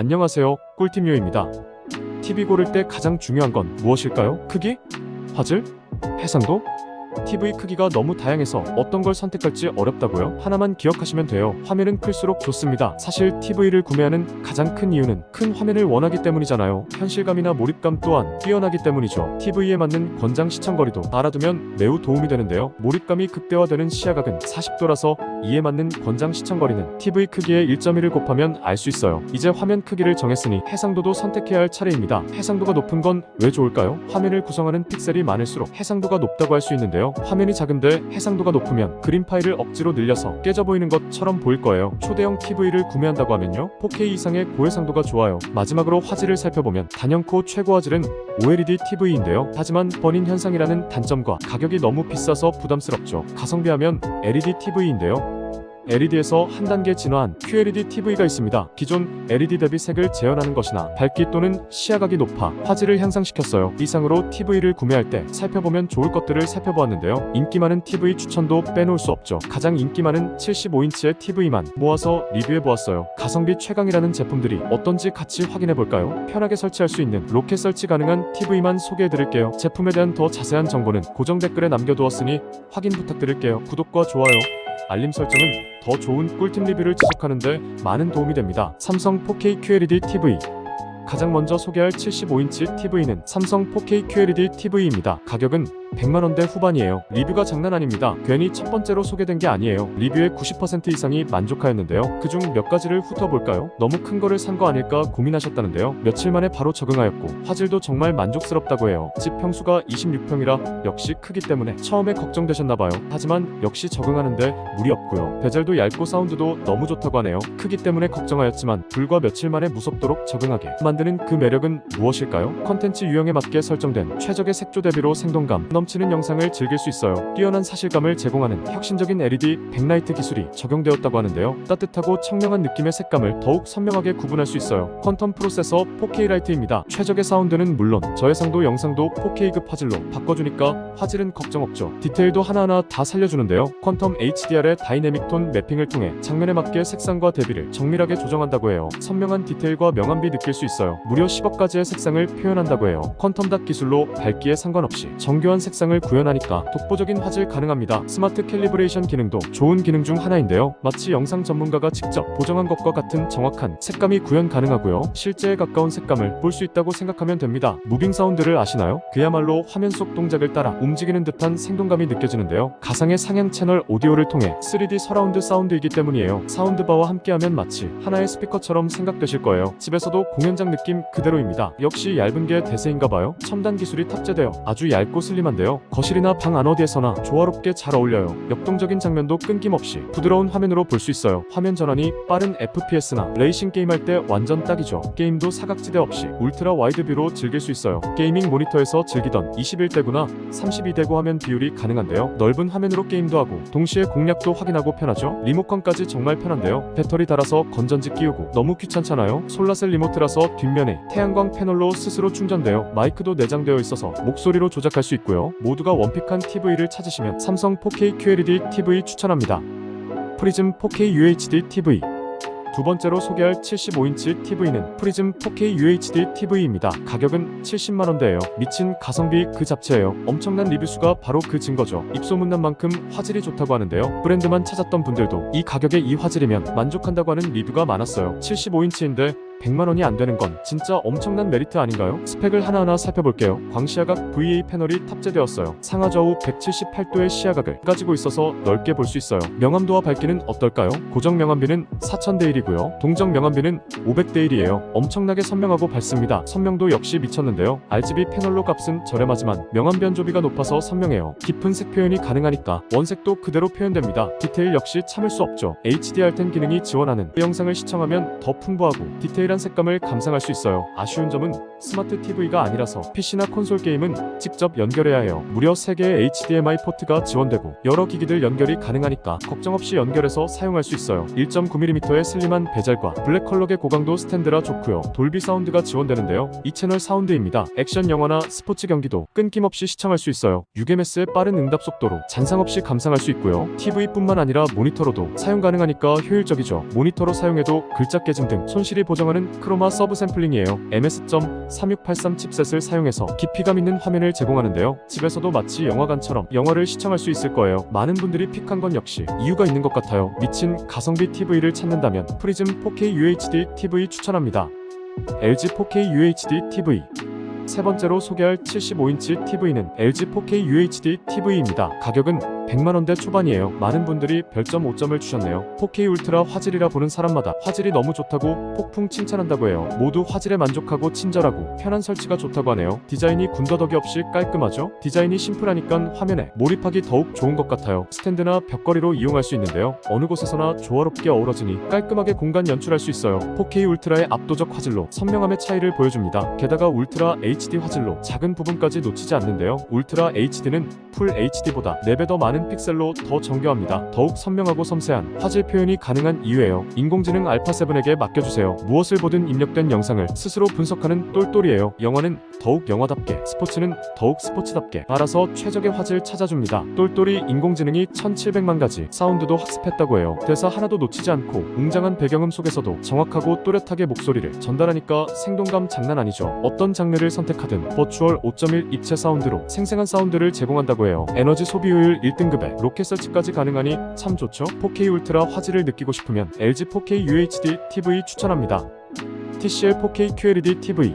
안녕하세요. 꿀팁요입니다. TV 고를 때 가장 중요한 건 무엇일까요? 크기? 화질? 해상도? TV 크기가 너무 다양해서 어떤 걸 선택할지 어렵다고요? 하나만 기억하시면 돼요. 화면은 클수록 좋습니다. 사실 TV를 구매하는 가장 큰 이유는 큰 화면을 원하기 때문이잖아요. 현실감이나 몰입감 또한 뛰어나기 때문이죠. TV에 맞는 권장 시청거리도 알아두면 매우 도움이 되는데요. 몰입감이 극대화되는 시야각은 40도라서 이에 맞는 권장 시청거리는 TV 크기의 1.1을 곱하면 알 수 있어요. 이제 화면 크기를 정했으니 해상도도 선택해야 할 차례입니다. 해상도가 높은 건 왜 좋을까요? 화면을 구성하는 픽셀이 많을수록 해상도가 높다고 할 수 있는데요. 화면이 작은데 해상도가 높으면 그림 파일을 억지로 늘려서 깨져 보이는 것처럼 보일 거예요. 초대형 TV를 구매한다고 하면요. 4K 이상의 고해상도가 좋아요. 마지막으로 화질을 살펴보면 단연코 최고 화질은 OLED TV인데요. 하지만 버닌 현상이라는 단점과 가격이 너무 비싸서 부담스럽죠. 가성비 하면 LED TV인데요. LED에서 한 단계 진화한 QLED TV가 있습니다. 기존 LED 대비 색을 재현하는 것이나 밝기 또는 시야각이 높아 화질을 향상시켰어요. 이상으로 TV를 구매할 때 살펴보면 좋을 것들을 살펴보았는데요. 인기 많은 TV 추천도 빼놓을 수 없죠. 가장 인기 많은 75인치의 TV만 모아서 리뷰해보았어요. 가성비 최강이라는 제품들이 어떤지 같이 확인해볼까요? 편하게 설치할 수 있는 로켓 설치 가능한 TV만 소개해드릴게요. 제품에 대한 더 자세한 정보는 고정 댓글에 남겨두었으니 확인 부탁드릴게요. 구독과 좋아요, 알림 설정은 더 좋은 꿀팁 리뷰를 지속하는데 많은 도움이 됩니다. 삼성 4K QLED TV 가장 먼저 소개할 75인치 TV는 삼성 4K QLED TV입니다. 가격은 100만원대 후반이에요. 리뷰가 장난 아닙니다. 괜히 첫 번째로 소개된 게 아니에요. 리뷰의 90% 이상이 만족하였는데요. 그중 몇 가지를 훑어볼까요? 너무 큰 거를 산 거 아닐까 고민하셨다는데요. 며칠 만에 바로 적응하였고 화질도 정말 만족스럽다고 해요. 집 평수가 26평이라 역시 크기 때문에 처음에 걱정되셨나봐요. 하지만 역시 적응하는데 무리 없고요. 베젤도 얇고 사운드도 너무 좋다고 하네요. 크기 때문에 걱정하였지만 불과 며칠 만에 무섭도록 적응하게 만드는 그 매력은 무엇일까요? 컨텐츠 유형에 맞게 설정된 최적의 색조 대비로 생동감 넘치는 영상을 즐길 수 있어요. 뛰어난 사실감을 제공하는 혁신적인 LED 백라이트 기술이 적용되었다고 하는데요. 따뜻하고 청명한 느낌의 색감을 더욱 선명하게 구분할 수 있어요. 퀀텀 프로세서 4K 라이트입니다. 최적의 사운드는 물론 저해상도 영상도 4K급 화질로 바꿔주니까 화질은 걱정 없죠. 디테일도 하나하나 다 살려주는데요. 퀀텀 HDR의 다이내믹 톤 매핑을 통해 장면에 맞게 색상과 대비를 정밀하게 조정한다고 해요. 선명한 디테일과 명암비 느낄 수 있어요. 무려 10억 가지의 색상을 표현한다고 해요. 퀀텀 닷 기술로 밝기에 상관없이 정교한 색 상을 구현하니까 독보적인 화질 가능합니다. 스마트 캘리브레이션 기능도 좋은 기능 중 하나인데요. 마치 영상 전문가가 직접 보정한 것과 같은 정확한 색감이 구현 가능하고요. 실제에 가까운 색감을 볼 수 있다고 생각하면 됩니다. 무빙 사운드를 아시나요? 그야말로 화면 속 동작을 따라 움직이는 듯한 생동감이 느껴지는데요. 가상의 상향 채널 오디오를 통해 3D 서라운드 사운드이기 때문이에요. 사운드바와 함께하면 마치 하나의 스피커처럼 생각되실 거예요. 집에서도 공연장 느낌 그대로입니다. 역시 얇은 게 대세인가봐요. 첨단 기술이 탑재되어 아주 얇고 슬림한 데요. 거실이나 방 안 어디에서나 조화롭게 잘 어울려요. 역동적인 장면도 끊김없이 부드러운 화면으로 볼 수 있어요. 화면 전환이 빠른 FPS나 레이싱 게임할 때 완전 딱이죠. 게임도 사각지대 없이 울트라 와이드 뷰로 즐길 수 있어요. 게이밍 모니터에서 즐기던 21대구나 32대구 화면 비율이 가능한데요. 넓은 화면으로 게임도 하고 동시에 공략도 확인하고 편하죠. 리모컨까지 정말 편한데요. 배터리 달아서 건전지 끼우고 너무 귀찮잖아요. 솔라셀 리모트라서 뒷면에 태양광 패널로 스스로 충전되어 마이크도 내장되어 있어서 목소리로 조작할 수 있고요. 모두가 원픽한 TV를 찾으시면 삼성 4K QLED TV 추천합니다. 프리즘 4K UHD TV 두 번째로 소개할 75인치 TV는 프리즘 4K UHD TV입니다. 가격은 70만원대예요. 미친 가성비 그 자체예요. 엄청난 리뷰수가 바로 그 증거죠. 입소문난 만큼 화질이 좋다고 하는데요. 브랜드만 찾았던 분들도 이 가격에 이 화질이면 만족한다고 하는 리뷰가 많았어요. 75인치인데 100만원이 안 되는 건 진짜 엄청난 메리트 아닌가요? 스펙을 하나하나 살펴볼게요. 광시야각 VA 패널이 탑재되었어요. 상하좌우 178도의 시야각을 가지고 있어서 넓게 볼 수 있어요. 명암도와 밝기는 어떨까요? 고정 명암비는 4000대 1이고요. 동정 명암비는 500대 1이에요. 엄청나게 선명하고 밝습니다. 선명도 역시 미쳤는데요. RGB 패널로 값은 저렴하지만 명암 변조비가 높아서 선명해요. 깊은 색 표현이 가능하니까 원색도 그대로 표현됩니다. 디테일 역시 참을 수 없죠. HDR10 기능이 지원하는 영상을 시청하면 더 풍부하고 디테일 한 색감을 감상할 수 있어요. 아쉬운 점은 스마트 TV가 아니라서 PC나 콘솔 게임은 직접 연결해야 해요. 무려 3개의 HDMI 포트가 지원되고 여러 기기들 연결이 가능하니까 걱정 없이 연결해서 사용할 수 있어요. 1.9mm의 슬림한 베젤과 블랙 컬러의 고강도 스탠드라 좋고요. 돌비 사운드가 지원되는데요. 이 채널 사운드입니다. 액션 영화나 스포츠 경기도 끊김없이 시청할 수 있어요. UMS의 빠른 응답 속도로 잔상 없이 감상할 수 있고요. TV뿐만 아니라 모니터로도 사용 가능하니까 효율적이죠. 모니터로 사용해도 글자 깨짐 등 손실이 보정하는 사용 하는 크로마 서브 샘플링이에요. MS.3683 칩셋을 사용해서 깊이감 있는 화면을 제공하는데요. 집에서도 마치 영화관처럼 영화를 시청할 수 있을 거예요. 많은 분들이 픽한 건 역시 이유가 있는 것 같아요. 미친 가성비 TV를 찾는다면 프리즘 4K UHD TV 추천합니다. LG 4K UHD TV 세 번째로 소개할 75인치 TV는 LG 4K UHD TV입니다. 가격은 100만원대 초반이에요. 많은 분들이 별점 5점을 주셨네요. 4K 울트라 화질이라 보는 사람마다 화질이 너무 좋다고 폭풍 칭찬한다고 해요. 모두 화질에 만족하고 친절하고 편한 설치가 좋다고 하네요. 디자인이 군더더기 없이 깔끔하죠? 디자인이 심플하니까 화면에 몰입하기 더욱 좋은 것 같아요. 스탠드나 벽걸이로 이용할 수 있는데요. 어느 곳에서나 조화롭게 어우러지니 깔끔하게 공간 연출할 수 있어요. 4K 울트라의 압도적 화질로 선명함의 차이를 보여줍니다. 게다가 울트라 HD 화질로 작은 부분까지 놓치지 않는데요. 울트라 HD는 풀 HD보다 4배 더 많은 픽셀로 더 정교합니다. 더욱 선명하고 섬세한 화질 표현이 가능한 이유예요. 인공지능 알파7에게 맡겨주세요. 무엇을 보든 입력된 영상을 스스로 분석하는 똘똘이에요. 영화는 더욱 영화답게, 스포츠는 더욱 스포츠답게 알아서 최적의 화질 찾아줍니다. 똘똘이 인공지능이 1700만 가지 사운드도 학습했다고 해요. 대사 하나도 놓치지 않고 웅장한 배경음 속에서도 정확하고 또렷하게 목소리를 전달하니까 생동감 장난 아니죠. 어떤 장르를 선택하든 버추얼 5.1 입체 사운드로 생생한 사운드를 제공한다고 해요. 에너지 소비효율 1등 급에 로켓 설치까지 가능하니 참 좋죠. 4K 울트라 화질을 느끼고 싶으면 LG 4K UHD TV 추천합니다. TCL 4K QLED TV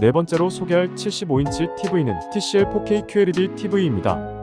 네 번째로 소개할 75인치 TV는 TCL 4K QLED TV입니다.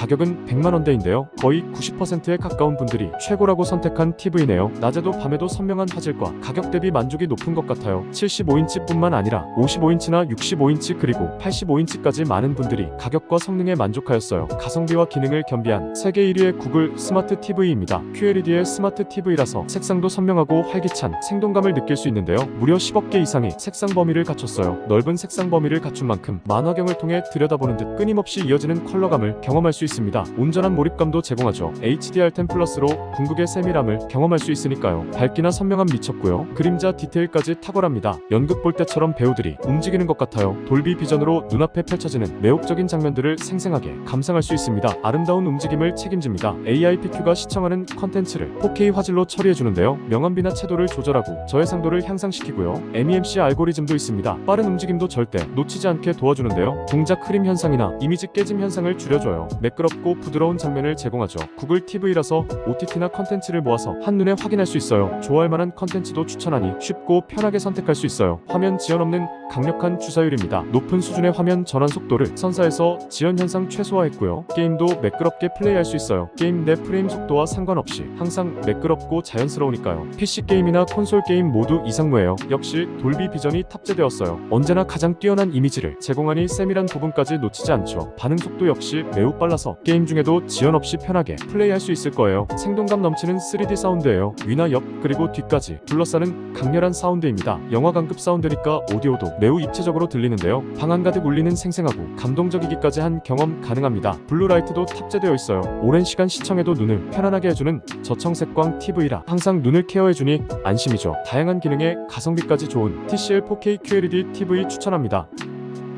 가격은 100만원대인데요. 거의 90%에 가까운 분들이 최고라고 선택한 TV네요. 낮에도 밤에도 선명한 화질과 가격 대비 만족이 높은 것 같아요. 75인치 뿐만 아니라 55인치나 65인치 그리고 85인치까지 많은 분들이 가격과 성능에 만족하였어요. 가성비와 기능을 겸비한 세계 1위의 구글 스마트 TV입니다. QLED의 스마트 TV라서 색상도 선명하고 활기찬 생동감을 느낄 수 있는데요. 무려 10억 개 이상의 색상 범위를 갖췄어요. 넓은 색상 범위를 갖춘 만큼 만화경을 통해 들여다보는 듯 끊임없이 이어지는 컬러감을 경험할 수 있습니다. 온전한 몰입감도 제공하죠. HDR10 플러스로 궁극의 세밀함을 경험할 수 있으니까요. 밝기나 선명함 미쳤고요. 그림자 디테일까지 탁월합니다. 연극 볼 때처럼 배우들이 움직이는 것 같아요. 돌비 비전으로 눈앞에 펼쳐지는 매혹적인 장면들을 생생하게 감상할 수 있습니다. 아름다운 움직임을 책임집니다. AIPQ가 시청하는 컨텐츠를 4K 화질로 처리해주는데요. 명암비나 채도를 조절하고 저해상도를 향상시키고요. MEMC 알고리즘도 있습니다. 빠른 움직임도 절대 놓치지 않게 도와주는데요. 동작 흐림 현상이나 이미지 깨짐 현상을 줄여줘요. 매끄 럽고 부드러운 장면을 제공하죠. 구글 TV라서 OTT나 컨텐츠를 모아서 한눈에 확인할 수 있어요. 좋아할 만한 컨텐츠도 추천하니 쉽고 편하게 선택할 수 있어요. 화면 지연 없는 강력한 주사율입니다. 높은 수준의 화면 전환 속도를 선사해서 지연 현상 최소화했고요. 게임도 매끄럽게 플레이할 수 있어요. 게임 내 프레임 속도와 상관없이 항상 매끄럽고 자연스러우니까요. PC 게임이나 콘솔 게임 모두 이상무예요. 역시 돌비 비전이 탑재되었어요. 언제나 가장 뛰어난 이미지를 제공하니 세밀한 부분까지 놓치지 않죠. 반응 속도 역시 매우 빨라서 게임 중에도 지연 없이 편하게 플레이할 수 있을 거예요. 생동감 넘치는 3D 사운드예요. 위나 옆 그리고 뒤까지 둘러싸는 강렬한 사운드입니다. 영화관급 사운드니까 오디오도 매우 입체적으로 들리는데요. 방안 가득 울리는 생생하고 감동적이기까지 한 경험 가능합니다. 블루라이트도 탑재되어 있어요. 오랜 시간 시청해도 눈을 편안하게 해주는 저청색광 TV라 항상 눈을 케어해주니 안심이죠. 다양한 기능에 가성비까지 좋은 TCL 4K QLED TV 추천합니다.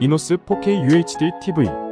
이노스 4K UHD TV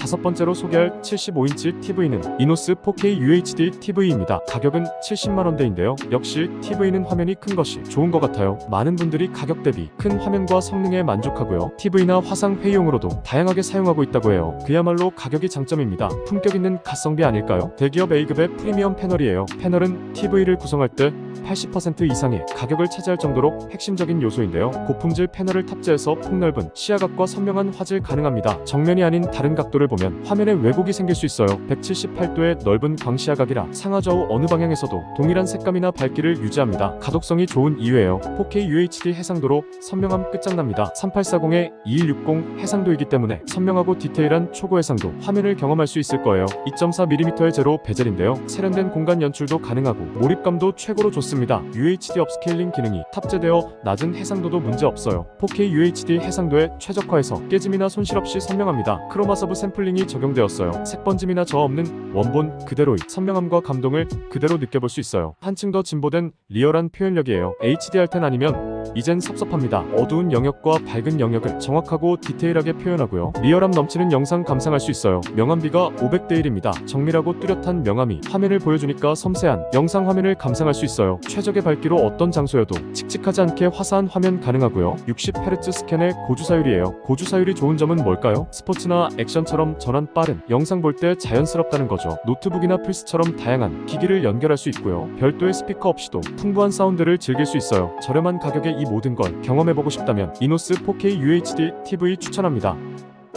다섯 번째로 소개할 75인치 TV는 이노스 4K UHD TV입니다. 가격은 70만원대인데요. 역시 TV는 화면이 큰 것이 좋은 것 같아요. 많은 분들이 가격 대비 큰 화면과 성능에 만족하고요. TV나 화상 회의용으로도 다양하게 사용하고 있다고 해요. 그야말로 가격이 장점입니다. 품격 있는 가성비 아닐까요? 대기업 A급의 프리미엄 패널이에요. 패널은 TV를 구성할 때 80% 이상의 가격을 차지할 정도로 핵심적인 요소인데요. 고품질 패널을 탑재해서 폭넓은 시야각과 선명한 화질 가능합니다. 정면이 아닌 다른 각도를 보면 화면에 왜곡이 생길 수 있어요. 178도의 넓은 광시야각이라 상하좌우 어느 방향에서도 동일한 색감이나 밝기를 유지합니다. 가독성이 좋은 이유예요. 4K UHD 해상도로 선명함 끝장납니다. 3840에 2160 해상도이기 때문에 선명하고 디테일한 초고 해상도 화면을 경험할 수 있을 거예요. 2.4mm의 제로 베젤인데요. 세련된 공간 연출도 가능하고 몰입감도 최고로 좋습니다. UHD 업스케일링 기능이 탑재되어 낮은 해상도도 문제 없어요. 4K UHD 해상도에 최적화해서 깨짐이나 손실 없이 선명합니다. 크로마 서브 샘플링이 적용되었어요. 색번짐이나 저하 없는 원본 그대로의 선명함과 감동을 그대로 느껴볼 수 있어요. 한층 더 진보된 리얼한 표현력이에요. HDR10 아니면 이젠 섭섭합니다. 어두운 영역과 밝은 영역을 정확하고 디테일하게 표현하고요. 리얼함 넘치는 영상 감상할 수 있어요. 명암비가 500대 1입니다. 정밀하고 뚜렷한 명암이 화면을 보여주니까 섬세한 영상 화면을 감상할 수 있어요. 최적의 밝기로 어떤 장소여도 칙칙하지 않게 화사한 화면 가능하고요. 60Hz 스캔의 고주사율이에요. 고주사율이 좋은 점은 뭘까요? 스포츠나 액션처럼 전환 빠른 영상 볼 때 자연스럽다는 거죠. 노트북이나 플스처럼 다양한 기기를 연결할 수 있고요. 별도의 스피커 없이도 풍부한 사운드를 즐길 수 있어요. 저렴한 가격에 이 모든 걸 경험해보고 싶다면 이노스 4K UHD TV 추천합니다.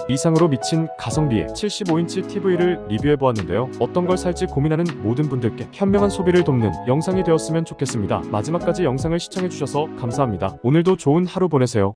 이상으로 미친 가성비의 75인치 TV를 리뷰해보았는데요. 어떤 걸 살지 고민하는 모든 분들께 현명한 소비를 돕는 영상이 되었으면 좋겠습니다. 마지막까지 영상을 시청해주셔서 감사합니다. 오늘도 좋은 하루 보내세요.